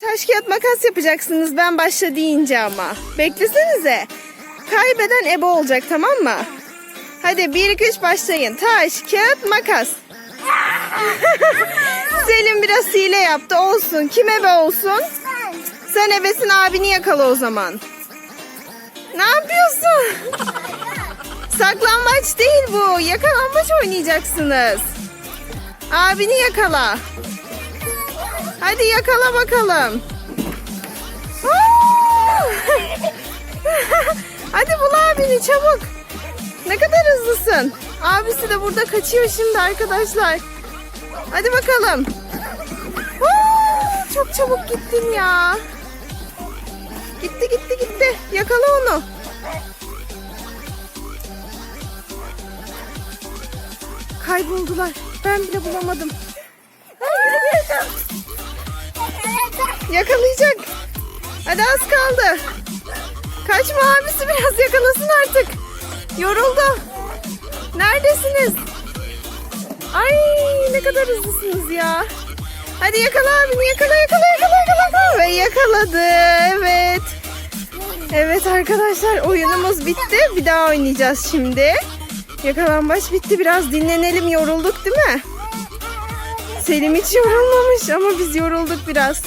Taş kağıt makas yapacaksınız ben başla deyince ama. Beklesenize. Kaybeden ebe olacak tamam mı? Hadi 1 2 3 başlayın. Taş, kağıt, makas. Selim biraz hile yaptı. Olsun. Kim ebe olsun? Sen ebesin abini yakala o zaman. Ne yapıyorsun? Saklambaç değil bu. Yakalambaç oynayacaksınız. Abini yakala. Hadi yakala bakalım. Hadi bul abini çabuk. Ne kadar hızlısın. Abisi de burada kaçıyor şimdi arkadaşlar. Hadi bakalım. Çok çabuk gittin ya. Gitti gitti gitti. Yakala onu. Kayboldular. Ben bile bulamadım. Yakalayacak. Hadi az kaldı. Kaçma abisi biraz yakalasın artık. Yoruldu. Neredesiniz? Ay ne kadar hızlısınız ya. Hadi yakala abini yakala yakala yakala yakala. Ve yakaladı evet. Evet arkadaşlar oyunumuz bitti. Bir daha oynayacağız şimdi. Yakalambaç bitti. Biraz dinlenelim yorulduk değil mi? Selim hiç yorulmamış ama biz yorulduk biraz.